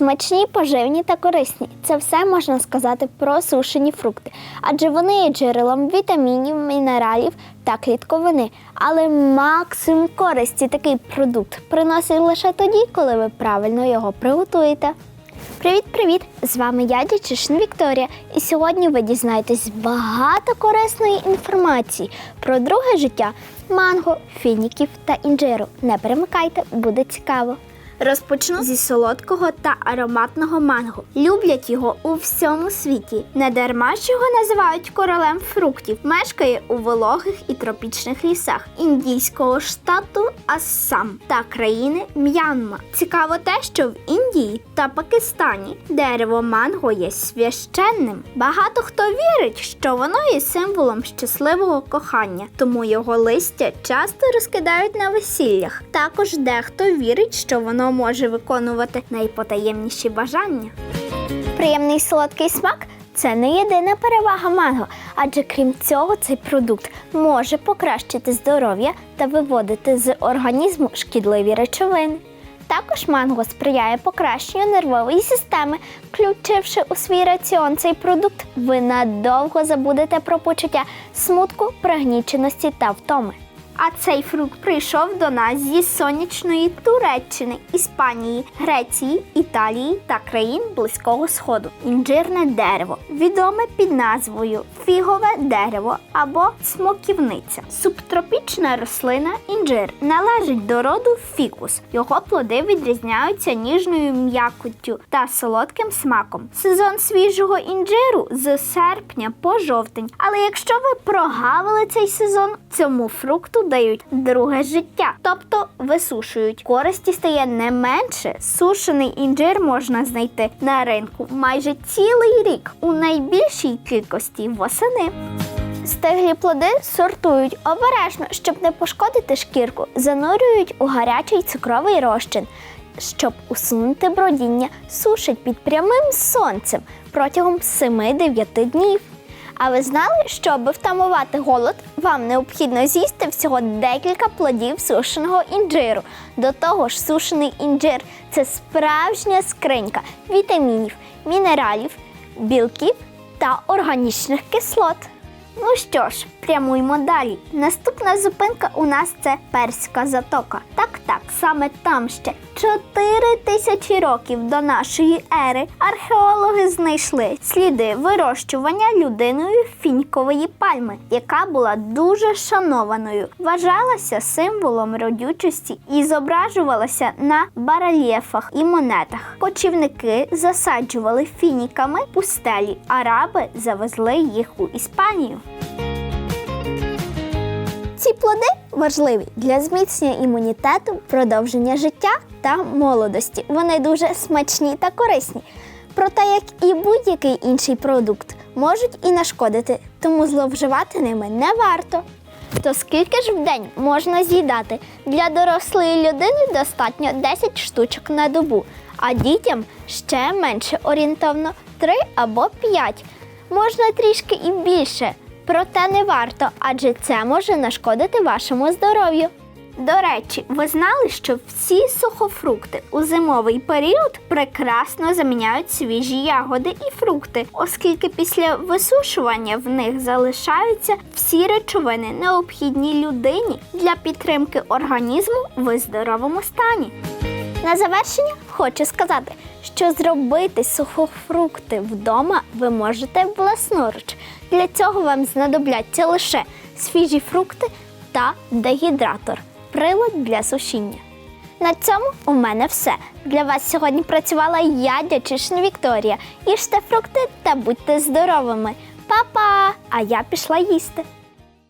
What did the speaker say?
Смачні, поживні та корисні це все можна сказати про сушені фрукти, адже вони є джерелом вітамінів, мінералів та клітковини. Але максимум користі такий продукт приносить лише тоді, коли ви правильно його приготуєте. Привіт-привіт! З вами я Дячишин Вікторія, і сьогодні ви дізнаєтесь багато корисної інформації про друге життя манго, фініків та інжиру. Не перемикайте, буде цікаво. Розпочну зі солодкого та ароматного манго. Люблять його у всьому світі. Не дарма ж його називають королем фруктів. Мешкає у вологих і тропічних лісах індійського штату Ассам та країни М'янма. Цікаво те, що в Індії та Пакистані дерево манго є священним. Багато хто вірить, що воно є символом щасливого кохання, тому його листя часто розкидають на весіллях. Також дехто вірить, що воно може виконувати найпотаємніші бажання. Приємний солодкий смак це не єдина перевага манго, адже крім цього, цей продукт може покращити здоров'я та виводити з організму шкідливі речовини. Також манго сприяє покращенню нервової системи. Включивши у свій раціон цей продукт, ви надовго забудете про почуття смутку, пригніченості та втоми. А цей фрукт прийшов до нас зі сонячної Туреччини, Іспанії, Греції, Італії та країн Близького Сходу. Інжирне дерево, відоме під назвою фігове дерево або смоківниця. Субтропічна рослина інжир належить до роду фікус. Його плоди відрізняються ніжною м'якоттю та солодким смаком. Сезон свіжого інжиру з серпня по жовтень. Але якщо ви прогавили цей сезон, цьому фрукту дають друге життя, тобто висушують. Користі стає не менше. Сушений інжир можна знайти на ринку майже цілий рік у найбільшій кількості восени. Стиглі плоди сортують обережно, щоб не пошкодити шкірку, занурюють у гарячий цукровий розчин. Щоб усунути бродіння, сушать під прямим сонцем протягом 7-9 днів. А ви знали, що аби втамувати голод, вам необхідно з'їсти всього декілька плодів сушеного інжиру. До того ж, сушений інжир це справжня скринька вітамінів, мінералів, білків та органічних кислот. Ну що ж, прямуємо далі. Наступна зупинка у нас це Перська затока. Так, так, саме там ще 4 тисячі років до нашої ери археологи знайшли сліди вирощування людиною фінькової пальми, яка була дуже шанованою, вважалася символом родючості і зображувалася на барельєфах і монетах. Кочівники засаджували фініками пустелі, араби завезли їх у Іспанію. Плоди важливі для зміцнення імунітету, продовження життя та молодості. Вони дуже смачні та корисні. Проте, як і будь-який інший продукт, можуть і нашкодити, тому зловживати ними не варто. То скільки ж в день можна з'їдати? Для дорослої людини достатньо 10 штучок на добу, а дітям ще менше орієнтовно 3 або 5. Можна трішки і більше. Проте не варто, адже це може нашкодити вашому здоров'ю. До речі, ви знали, що всі сухофрукти у зимовий період прекрасно заміняють свіжі ягоди і фрукти, оскільки після висушування в них залишаються всі речовини, необхідні людині для підтримки організму в здоровому стані. На завершення хочу сказати, що зробити сухофрукти вдома ви можете власноруч. Для цього вам знадобляться лише свіжі фрукти та дегідратор, прилад для сушіння. На цьому у мене все. Для вас сьогодні працювала я, Дячишин Вікторія. Їжте фрукти та будьте здоровими. Па-па! А я пішла їсти.